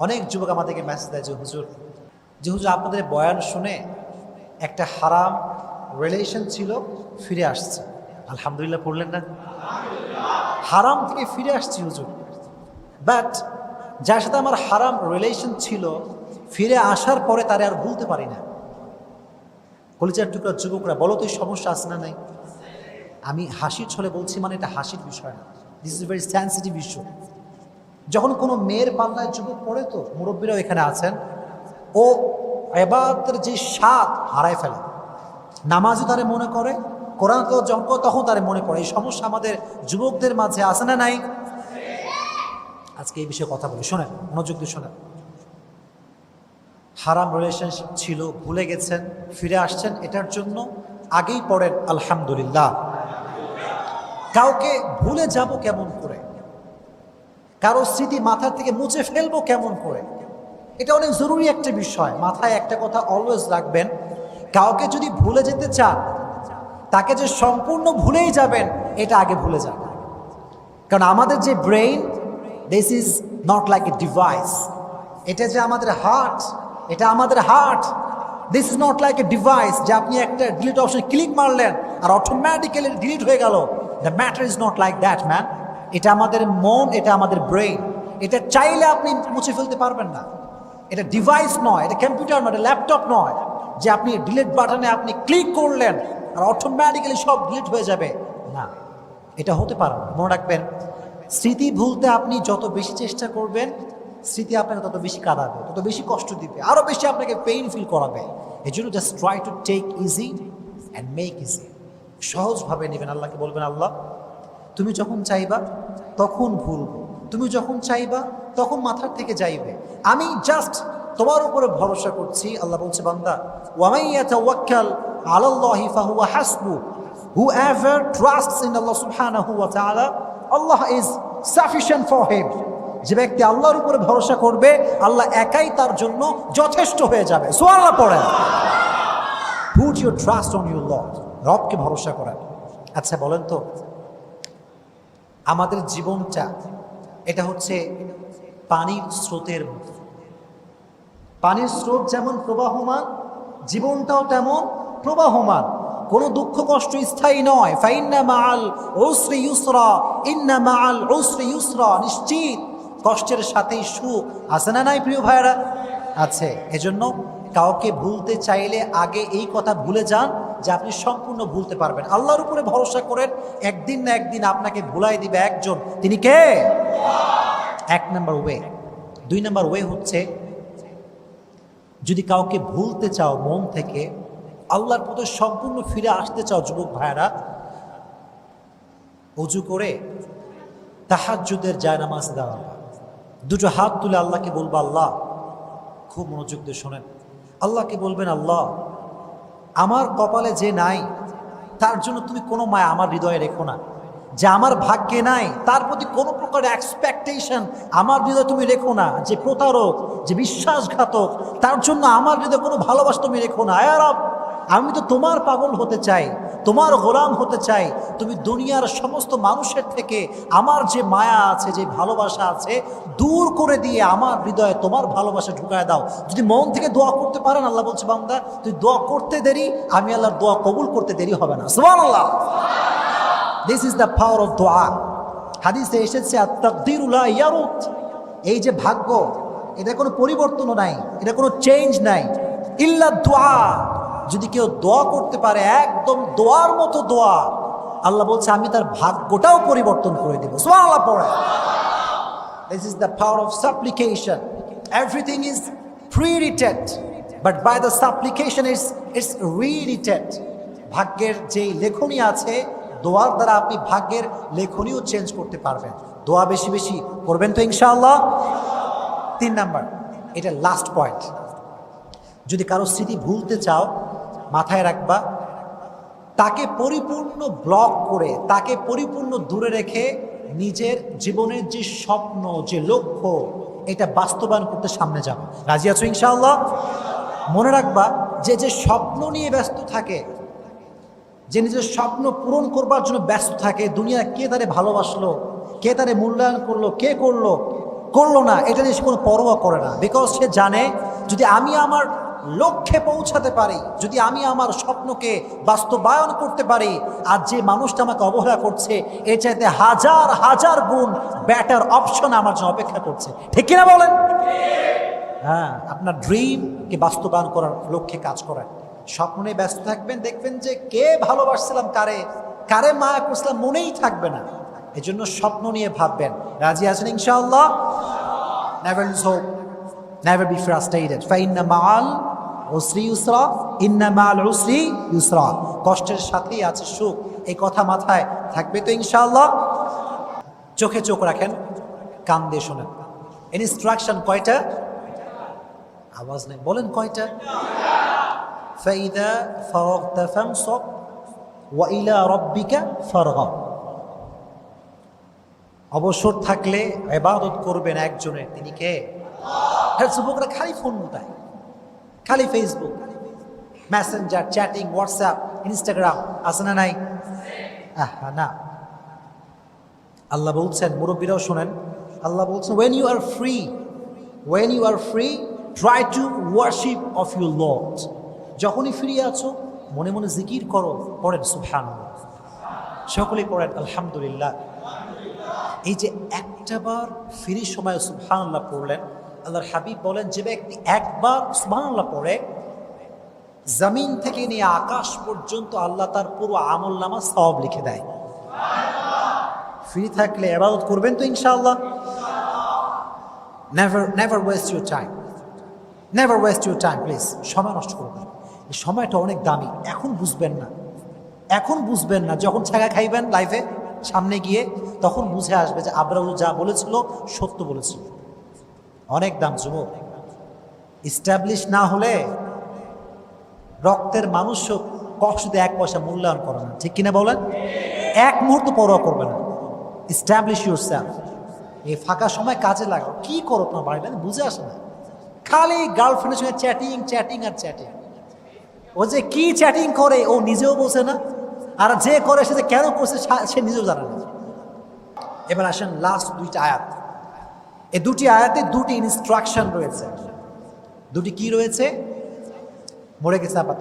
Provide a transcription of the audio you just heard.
অনেক যুবক আমাদেরকে মেসেজ দেয় যে, হুজুর যে হুজুর আপনাদের বয়ান শুনে একটা হারাম রিলেশন ছিল, ফিরে আসছে। আলহামদুলিল্লাহ পড়লেন না। হারাম থেকে ফিরে আসছি, হুজুর। বাট যার সাথে আমার হারাম রিলেশন ছিল, ফিরে আসার পরে তারে আর ভুলতে পারি না। কলিজার টুকরা যুবকরা, বলো তো সমস্যা আছে না নাই? আমি হাসির ছলে বলছি মানে এটা হাসির বিষয় না। This is very sensitive issue যখন কোনো মেয়ের পাল্লায় যুবক পড়ে তো মুরব্বীরাও এখানে আছেন, ও এবাদের যে স্বাদ হারায় ফেলে। নামাজও তারে মনে করে, কোরআন তো যখন তখন তারে মনে করে। এই সমস্যা আমাদের যুবকদের মাঝে আছে না নাই? আজকে এই বিষয়ে কথা বলি। শোনেন, মনোযোগ দিয়ে শোনেন। হারাম রিলেশনশিপ ছিল, ভুলে গেছেন, ফিরে আসছেন, এটার জন্য আগেই পড়েন, আলহামদুলিল্লাহ। কাউকে ভুলে যাব কেমন করে? কারও স্মৃতি মাথার থেকে মুছে ফেলব কেমন করে? এটা অনেক জরুরি একটা বিষয়। মাথায় একটা কথা অলওয়েজ রাখবেন, কাউকে যদি ভুলে যেতে চান, তাকে যে সম্পূর্ণ ভুলেই যাবেন, এটা আগে ভুলে যান। কারণ আমাদের যে brain this is not like a device এটা যে আমাদের হার্ট এটা আমাদের heart this is not like a device যে আপনি একটা ডিলিট অপশন ক্লিক মারলেন আর অটোমেটিক্যালি ডিলিট হয়ে গেল। The matter is not like that man এটা আমাদের মন, এটা আমাদের ব্রেইন এটা চাইলে আপনি মুছে ফেলতে পারবেন না। এটা ডিভাইস নয়, এটা কম্পিউটার নয়, এটা ল্যাপটপ নয়। যে আপনি ডিলিট বাটনে আপনি ক্লিক করলেন, আর অটোমেটিক্যালি সব ডিলিট হয়ে যাবে। না, এটা হতে পারে মনে রাখবেন, স্মৃতি ভুলতে আপনি যত বেশি চেষ্টা করবেন, স্মৃতি আপনাকে তত বেশি কাঁদাবে, তত বেশি কষ্ট দিবে আরও বেশি আপনাকে পেইন ফিল করাবে। এই জন্য just try to take easy and make easy সহজভাবে নেবেন, আল্লাহকে বলবেন, আল্লাহ তুমি যখন চাইবা, তখন ভুলবো তুমি যখন চাইবা, তখন মাথার থেকে যাইবে। আমি জাস্ট তোমার উপরে ভরসা করছি, আল্লাহ বলছে, বান্দা ওয়ামাইয়া তাওয়াক্কাল আলাল্লাহি ফাহুয়া হাসবু। Whoever trusts in Allah subhanahu wa ta'ala Allah is sufficient for him যে ব্যক্তি আল্লাহর উপরে ভরসা করবে, আল্লাহ একাই তার জন্য যথেষ্ট হয়ে যাবে। সুবহানাল্লাহ পড়েন। Put your trust on your lord রবকে ভরসা করেন। আচ্ছা বলেন তো আমাদের জীবনটা, এটা হচ্ছে পানির স্রোতের মতো। পানির স্রোত যেমন প্রবাহমান, জীবনটাও তেমন প্রবাহমান। কোনো দুঃখ কষ্ট স্থায়ী নয়। ফাইন্না মাল ওসরি ইউসরা ইন্না মাল ওসরি ইউসরা, নিশ্চিত কষ্টের সাথেই সুখ। আছে না নাই, প্রিয় ভাইরা আছে। এজন্য কাউকে ভুলতে চাইলে আগে এই কথা ভুলে যান। যে আপনি সম্পূর্ণ ভুলতে পারবেন। আল্লাহর উপরে ভরসা করেন, একদিন না একদিন আপনাকে ভুলাই দিবে একজন। তিনি কে? এক নাম্বার ওয়ে। দুই নাম্বার ওয়ে হচ্ছে, যদি কাউকে ভুলতে চাও মন থেকে, আল্লাহর পথে সম্পূর্ণ ফিরে আসতে চাও যুবক ভাইরা অজু করে তাহাজ্জুদের জায়নামাজ দাঁড়াবা দুটো হাত তুলে আল্লাহকে বলব, আল্লাহ, খুব মনোযোগ দিয়ে শোনেন। আল্লাহকে বলবেন, আল্লাহ আমার কপালে যে নাই, তার জন্য তুমি কোনো মায়া আমার হৃদয়ে রেখো না। যে আমার ভাগ্যে নাই, তার প্রতি কোনো প্রকার এক্সপেকটেশন আমার হৃদয় তুমি রেখো না। যে প্রতারক, যে বিশ্বাসঘাতক, তার জন্য আমার হৃদয় কোনো ভালোবাসা তুমি রেখো না। আয়ারব আমি তো তোমার পাগল হতে চাই। তোমার গোলাম হতে চাই, তুমি দুনিয়ার সমস্ত মানুষের থেকে আমার যে মায়া আছে, যে ভালোবাসা আছে, দূর করে দিয়ে আমার হৃদয়ে তোমার ভালোবাসা ঢুকায় দাও। যদি মন থেকে দোয়া করতে পারেন, আল্লাহ বলছে, বান্দা, তুই দোয়া করতে দেরি, আমি আল্লাহর দোয়া কবুল করতে দেরি হবে না। সুবহানাল্লাহ। This is the power of দোয়া হাদিসে এসেছে এই যে ভাগ্য, এটা কোনো পরিবর্তনও নাই, এটা কোনো চেঞ্জ নাই। ইল্লা দোয়া। যদি কেউ দোয়া করতে পারে একদম দোয়ার মতো দোয়া আল্লাহ বলছে আমি তার ভাগ্যটাও পরিবর্তন করে দেবো। সুবহানাল্লাহ পড়ে। This is the power of supplication. Everything is pre-written, but by the supplication it's, it's re-written. ভাগ্যের যে লেখনী আছে দোয়ার দ্বারা আপনি ভাগ্যের লেখনীও চেঞ্জ করতে পারবেন। দোয়া বেশি বেশি করবেন তো ইনশাআল্লাহ? তিন নাম্বার এটা লাস্ট পয়েন্ট যদি কারও স্মৃতি ভুলতে চাও মাথায় রাখবা। তাকে পরিপূর্ণ ব্লক করে, তাকে পরিপূর্ণ দূরে রেখে নিজের জীবনের যে স্বপ্ন, যে লক্ষ্য, এটা বাস্তবায়ন করতে সামনে যাব। রাজি আছো ইনশাআল্লাহ? মনে রাখবা, যে যে স্বপ্ন নিয়ে ব্যস্ত থাকে, যে নিজের স্বপ্ন পূরণ করবার জন্য ব্যস্ত থাকে দুনিয়া কে তারে ভালোবাসলো, কে তারে মূল্যায়ন করল, কে করল করল না, এটা নিয়ে সে কোনো পরোয়া করে না। বিকজ সে জানে, যদি আমি আমার লক্ষ্যে পৌঁছাতে পারি, যদি আমি আমার স্বপ্নকে বাস্তবায়ন করতে পারি, আর যে মানুষটা আমাকে অবহেলা করছে, এর চাইতে হাজার হাজার গুণ ব্যাটার অপশন আমার জন্য অপেক্ষা করছে। ঠিক কিনা বলেন? হ্যাঁ আপনার ড্রিমকে বাস্তবায়ন করার লক্ষ্যে কাজ করেন স্বপ্ন নিয়ে ব্যস্ত থাকবেন, দেখবেন যে কে ভালোবাসছিলাম, কারে কারে মায়া করছিলাম মনেই থাকবে না। এই জন্য স্বপ্ন নিয়ে ভাববেন। রাজি আছেন ইনশাআল্লাহ? Never lose hope never be frustrated ফাইন্না মাল ওসরি ইউসরা, ইন্নামাল অশ্রী ইউসরা। কষ্টের সাথেই আছে সুখ। এই কথা মাথায় থাকবে তো ইনশাআল্লাহ? চোখে চোখ রাখেন, কান দিয়ে শোনেন। ইনস্ট্রাকশন কয়টা? আওয়াজ নেই। বলেন কয়টা? ওয়া ইলা অবসর থাকলে এবাদত করবেন একজনের। তিনি কে? হ্যাঁ, যুবকরা খালি ফোন মোটায় খালি Facebook Messenger chatting WhatsApp Instagram আছে না নাই? না। আল্লাহ বলছেন, মুরব্বীরাও শোনেন, আল্লাহ বলছেন when you are free when you are free try to worship of you lord যখনই ফ্রি আছো, মনে মনে জিকির করো, পড়েন সুফান সকলেই পড়েন, আলহামদুলিল্লাহ। এই যে একটাবার ফ্রি সময় সুবহান আল্লাহ পড়লেন আল্লাহর হাবিব বলেন, যে ব্যক্তি একবার সুবহান আল্লাহ পড়ে, জমিন থেকে নিয়ে আকাশ পর্যন্ত আল্লাহ তার পুরো আমল নামা সব লিখে দেয়। ফ্রি থাকলে এবাদত করবেন তো ইনশাআল্লাহ। Never never waste your time never waste your time please সময় নষ্ট করবেন এই সময়টা অনেক দামি। এখন বুঝবেন না। এখন বুঝবেন না। যখন ছাগা খাইবেন লাইফে সামনে গিয়ে, তখন বুঝে আসবে যে আব্রাহু যা বলেছিল, সত্য বলেছিল। অনেক দাম যুবক ইস্টাবলিশ না হলে রক্তের মানুষও কষ্টে এক পয়সা মূল্যায়ন করে না। ঠিক কিনা বলেন? এক মুহূর্ত পরোয়া করবে না। ইস্টাবলিশ ইউর সেলফ এই ফাঁকা সময় কাজে লাগাও। কি করো তোমার বাড়িতে? বুঝে আসে না। খালি গার্লফ্রেন্ডের সঙ্গে চ্যাটিং চ্যাটিং আর চ্যাটিং ও যে কি চ্যাটিং করে, ও নিজেও বোঝে না। আর যে করে, সে যে কেন করছে, সে নিজেও জানে না। এবার আসেন লাস্ট দুইটা আয়াত। এই দুটি আয়াতে দুটি ইনস্ট্রাকশন রয়েছে। দুটি কি রয়েছে? মরে গেছে আবার